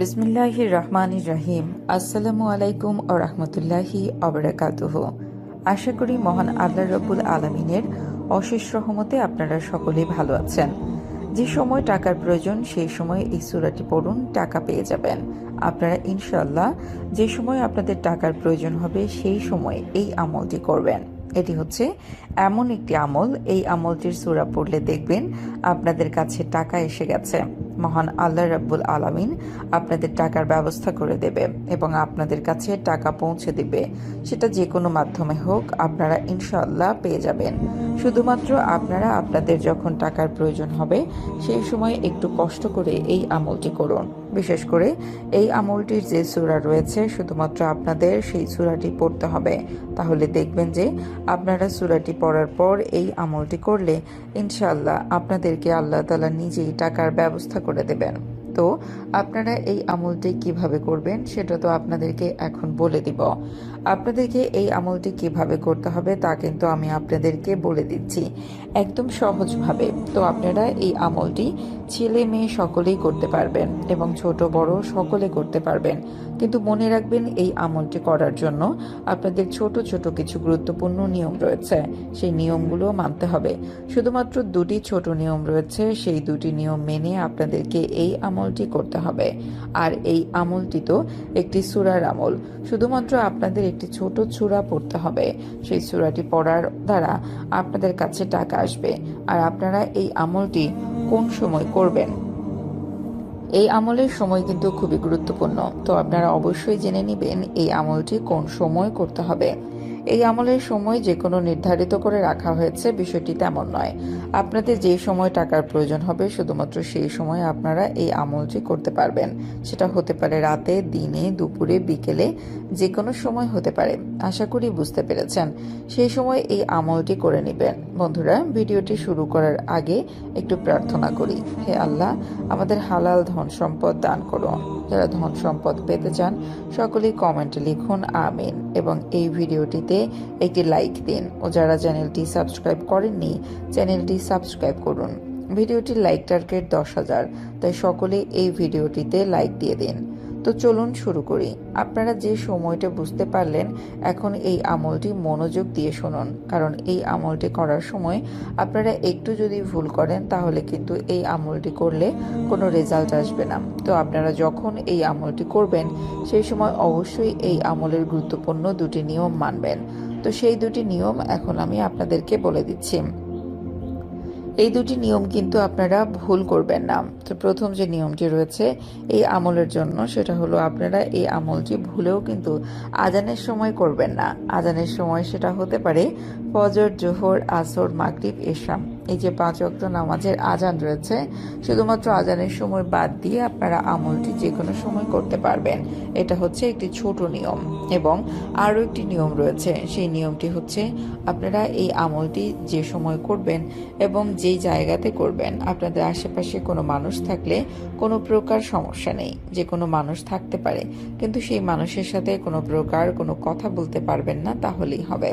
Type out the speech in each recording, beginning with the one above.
বিসমিল্লাহির রহমানির রহিম। আসসালামু আলাইকুম ও রহমতুল্লাহি অবরাকাতুহ আশা করি মহান আল্লাহ রব্বুল আলমিনের অশেষ রহমতে আপনারা সকলেই ভালো আছেন। যে সময় টাকার প্রয়োজন, সেই সময় এই সুরাটি পড়ুন, টাকা পেয়ে যাবেন। আপনারা ইনশাল্লাহ যে সময় আপনাদের টাকার প্রয়োজন হবে, সেই সময় এই আমলটি করবেন। এটি হচ্ছে এমন একটি আমল। এই আমলটির সুরা পড়লে দেখবেন আপনাদের কাছে টাকা এসে গেছে। মহান আল্লাহ রাব্বুল আলামিন আপনাদের টাকার ব্যবস্থা করে দেবে এবং আপনাদের কাছে টাকা পৌঁছে দেবে। সেটা যে কোনো মাধ্যমে হোক, আপনারা ইনশাল্লাহ পেয়ে যাবেন। শুধুমাত্র আপনারা আপনাদের যখন টাকার প্রয়োজন হবে, সেই সময় একটু কষ্ট করে এই আমলটি করুন। বিশেষ করে এই আমলটির যে সূরা রয়েছে, শুধুমাত্র আপনাদের সেই সূরাটি পড়তে হবে। তাহলে দেখবেন যে আপনারা সূরাটি পড়ার পর এই আমলটি করলে ইনশাল্লাহ আপনাদেরকে আল্লাহ তালা নিজেই টাকার ব্যবস্থা করে দেবেন। তো আপনারা এই আমলটি কীভাবে করবেন, সেটা তো আপনাদেরকে এখন বলে দিব। আপনাদেরকে এই আমলটি কীভাবে করতে হবে তা কিন্তু আমি আপনাদেরকে বলে দিচ্ছি। একদম সহজভাবে। তো আপনারা এই আমলটি ছেলে মেয়ে সকলেই করতে পারবেন এবং ছোট, বড় সকলে করতে পারবেন। কিন্তু মনে রাখবেন, এই আমলটি করার জন্য আপনাদের ছোট ছোট কিছু গুরুত্বপূর্ণ নিয়ম রয়েছে। সেই নিয়মগুলো মানতে হবে। শুধুমাত্র দুটি ছোট নিয়ম রয়েছে, সেই দুটি নিয়ম মেনে আপনাদেরকে এই আমলটি করতে হবে। আর এই আমলটি তো একটি সুরার আমল। শুধুমাত্র আপনাদের একটি ছোট চূড়া পড়তে হবে। সেই চূড়াটি পড়ার দ্বারা আপনাদের কাছে টাকা আসবে। আর আপনারা এই আমলটি কোন সময় করবেন? এই আমলের সময় কিন্তু খুবই গুরুত্বপূর্ণ। তো আপনারা অবশ্যই জেনে নেবেন এই আমলটি কোন সময় করতে হবে। এই আমলের সময় যে কোনো নির্ধারিত করে রাখা হয়েছে, বিষয়টি তেমন নয়। আপনাদের যে সময় টাকার প্রয়োজন হবে, শুধুমাত্র সেই সময় আপনারা এই আমলটি করতে পারবেন। সেটা হতে পারে রাতে, দিনে, দুপুরে, বিকেলে যে কোনো সময় হতে পারে। আশা করি বুঝতে পেরেছেন। সেই সময় এই আমলটি করে নেবেন। বন্ধুরা, ভিডিওটি শুরু করার আগে একটু প্রার্থনা করি। হে আল্লাহ, আমাদের হালাল ধন সম্পদ দান করুন। যারা ধন সম্পদ পেতে চান, সকলেই কমেন্টে লিখুন, আমিন। এবং এই ভিডিওটিতে একটি লাইক দিন ও যারা চ্যানেলটি সাবস্ক্রাইব করেননি, চ্যানেলটি সাবস্ক্রাইব করুন। ভিডিওটির লাইক টার্গেট দশ হাজার, তাই সকলে এই ভিডিওটিতে লাইক দিয়ে দিন। তো চলুন শুরু করি। আপনারা যে সময়টা বুঝতে পারলেন, এখন এই আমলটি মনোযোগ দিয়ে শুনুন, কারণ এই আমলটি করার সময় আপনারা একটু যদি ভুল করেন, তাহলে কিন্তু এই আমলটি করলে কোনো রেজাল্ট আসবে না। তো আপনারা যখন এই আমলটি করবেন, সেই সময় অবশ্যই এই আমলের গুরুত্বপূর্ণ দুটি নিয়ম মানবেন। তো সেই দুটি নিয়ম এখন আমি আপনাদেরকে বলে দিচ্ছি। এই দুটি নিয়ম কিন্তু আপনারা ভুল করবেন না। তো প্রথম যে নিয়মটি রয়েছে এই আমলের জন্য, সেটা হলো আপনারা এই আমলটি ভুলেও কিন্তু আজানের সময় করবেন না। আজানের সময় সেটা হতে পারে ফজর, জোহর, আসর, মাগরিব, এশাম। এই যে পাঁচ অক্ত নামাজের আজান রয়েছে, শুধুমাত্র আজানের সময় বাদ দিয়ে আপনারা আমলটি যে কোনো সময় করতে পারবেন। এটা হচ্ছে একটি ছোট নিয়ম এবং আরও একটি নিয়ম রয়েছে। সেই নিয়মটি হচ্ছে আপনারা এই আমলটি যে সময় করবেন এবং যেই জায়গাতে করবেন, আপনাদের আশেপাশে কোনো মানুষ থাকলে কোনো প্রকার সমস্যা নেই। যে কোনো মানুষ থাকতে পারে, কিন্তু সেই মানুষের সাথে কোনো প্রকার কোনো কথা বলতে পারবেন না, তাহলেই হবে।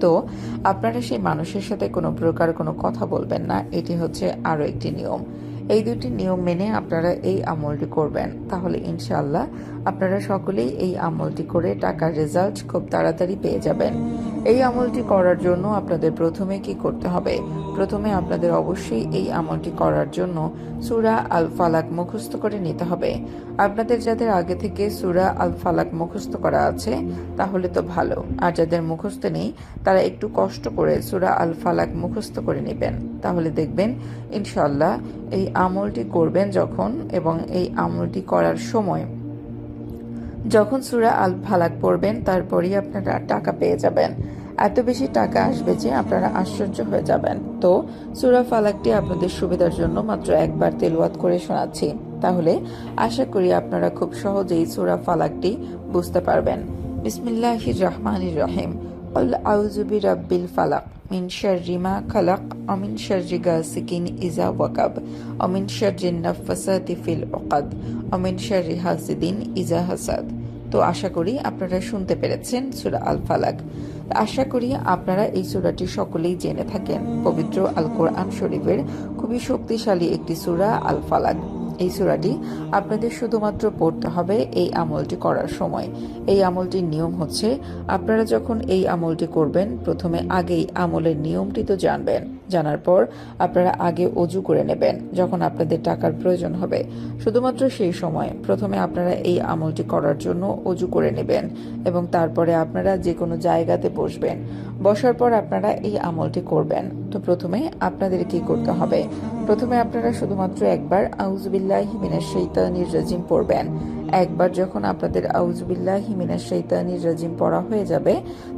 তো আপনারা সেই মানুষের সাথে কোনো প্রকার কোনো কথা বলবেন না। এটি হচ্ছে আরও একটি নিয়ম। এই দুটি নিয়ম মেনে আপনারা এই আমলটি করবেন। তাহলে ইনশাল্লাহ আপনারা সকলেই এই আমলটি করে টাকার রেজাল্ট খুব তাড়াতাড়ি পেয়ে যাবেন। এই আমলটি করার জন্য আপনাদের প্রথমে কি করতে হবে? প্রথমে আপনাদের অবশ্যই এই আমলটি করার জন্য সুরা আল ফালাক মুখস্থ করে নিতে হবে। আপনাদের যাদের আগে থেকে সুরা আল ফালাক মুখস্থ করা আছে, তাহলে তো ভালো। আর যাদের মুখস্থ নেই, তারা একটু কষ্ট করে সুরা আল ফালাক মুখস্থ করে নেবেন। তাহলে দেখবেন ইনশাল্লাহ এই আমলটি করবেন যখন এবং এই আমলটি করার সময়। যখন সুরা আল ফালাক পড়বেন, তারপরই আপনারা টাকা পেয়ে যাবেন। এত বেশি টাকা আসবে যে আপনারা আশ্চর্য হয়ে যাবেন। তো সুরা ফালাকটি আপনাদের সুবিধার জন্য মাত্র একবার তেলওয়াত করে শোনাচ্ছি। তাহলে আশা করি আপনারা খুব সহজেই সুরা ফালাকটি বুঝতে পারবেন। বিসমিল্লাহির রহমানির রহিম। আল আউজুবি রাব্বিল ফালাক মিন শাররি মা খালাক অমিন শাররি গাসিকিন ইজা ওয়াকাব অমিন শাররি নাফাসাতি ফিল ওকাদ অমিন শাররি হাসিদিন ইজা হাসাদ। তো আশা করি আপনারা শুনতে পেরেছেন সুরা আল ফালাক। আশা করি আপনারা এই সুরাটি সকলেই জেনে থাকেন। পবিত্র আল কোরআন শরীফের খুবই শক্তিশালী একটি সুরা আল ফালাক। এই সুরাটি আপনাদের শুধুমাত্র পড়তে হবে এই আমলটি করার সময়। এই আমলটির নিয়ম হচ্ছে, আপনারা যখন এই আমলটি করবেন, প্রথমে আগেই আমলের নিয়মটি তো জানবেন। জানার পর আপনারা আগে অজু করে নেবেন যখন আপনাদের টাকার প্রয়োজন হবে। শুধুমাত্র সেই সময় প্রথমে আপনারা এই আমলটি করার জন্য অজু করে নেবেন এবং তারপরে আপনারা যে কোনো জায়গাতে বসবেন। বসার পর আপনারা এই আমলটি করবেন। তো প্রথমে আপনাদের কি করতে হবে? প্রথমে আপনারা শুধুমাত্র একবার আউজবিল্লাহি মিনাশ শৈতানির রাজিম পড়বেন। একবার যখন আপনাদের আউজবিল্লাহ হিমিনা শৈতানির রাজিম পড়া হয়ে যাবে,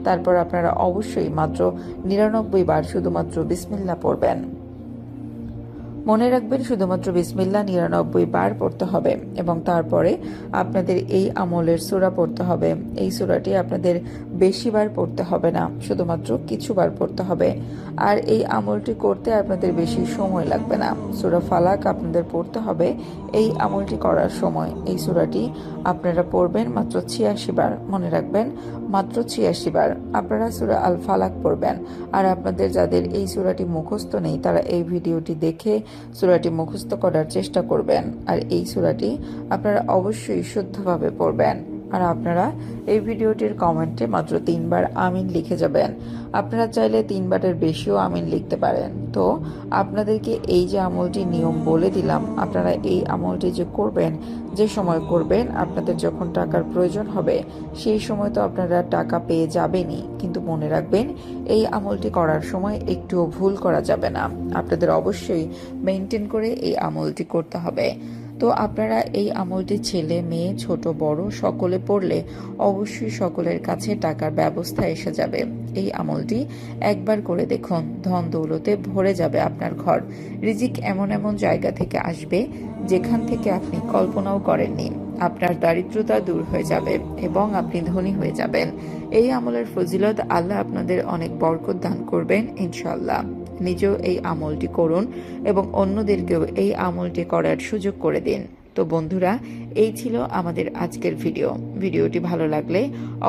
তারপর আপনারা অবশ্যই মাত্র নিরানব্বই বার শুধুমাত্র বিসমিল্লা পড়বেন। মনে রাখবেন, শুধুমাত্র বিসমিল্লা নিরানব্বই বার পড়তে হবে এবং তারপরে আপনাদের এই আমলের সূরা পড়তে হবে। এই সূরাটি আপনাদের বেশি বার পড়তে হবে না, শুধুমাত্র কিছুবার পড়তে হবে। আর এই আমলটি করতে আপনাদের বেশি সময় লাগবে না। সূরা ফালাক আপনাদের পড়তে হবে। এই আমলটি করার সময় এই সূরাটি আপনারা পড়বেন মাত্র ছিয়াশি বার। মনে রাখবেন, মাত্র ছিয়াশি বার আপনারা সূরা আল ফালাক পড়বেন। আর আপনাদের যাদের এই সূরাটি মুখস্থ নেই, তারা এই ভিডিওটি দেখে সূরাটি মুখস্থ করার চেষ্টা করবেন। আর এই সুরাটি আপনারা অবশ্যই শুদ্ধভাবে পড়বেন। আর আপনারা এই ভিডিওটির কমেন্টে মাত্র তিনবার আমিন লিখে যাবেন। আপনারা চাইলে তিনবারের বেশিও আমিন লিখতে পারেন। তো আপনাদেরকে এই যে আমলটি নিয়ম বলে দিলাম, আপনারা এই আমলটি যে করবেন, যে সময় করবেন, আপনাদের যখন টাকার প্রয়োজন হবে, সেই সময় তো আপনারা টাকা পেয়ে যাবেনই। কিন্তু মনে রাখবেন, এই আমলটি করার সময় একটুও ভুল করা যাবে না। আপনাদের অবশ্যই মেনটেন করে এই আমলটি করতে হবে। তো আপনারা এই আমলটি ছেলে, মেয়ে, ছোট, বড় সকলে পড়লে অবশ্যই সকলের কাছে টাকার ব্যবস্থা এসে যাবে। এই আমলটি একবার করে দেখুন, ধন দৌলতে ভরে যাবে আপনার ঘর। রিজিক এমন এমন জায়গা থেকে আসবে যেখান থেকে আপনি কল্পনাও করেননি। আপনার দারিদ্রতা দূর হয়ে যাবে এবং আপনি ধনী হয়ে যাবেন। এই আমলের ফজিলত আল্লাহ আপনাদের অনেক বরকত দান করবেন ইনশাল্লাহ নিজেও এই আমলটি করুন এবং অন্যদেরকেও এই আমলটি করার সুযোগ করে দিন। তো বন্ধুরা, এই ছিল আমাদের আজকের ভিডিও। ভিডিওটি ভালো লাগলে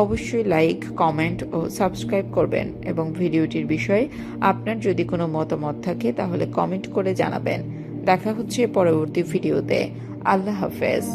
অবশ্যই লাইক, কমেন্ট ও সাবস্ক্রাইব করবেন এবং ভিডিওটির বিষয়ে আপনার যদি কোনো মতামত থাকে তাহলে কমেন্ট করে জানাবেন। দেখা হচ্ছে পরবর্তী ভিডিওতে। আল্লাহ হাফেজ।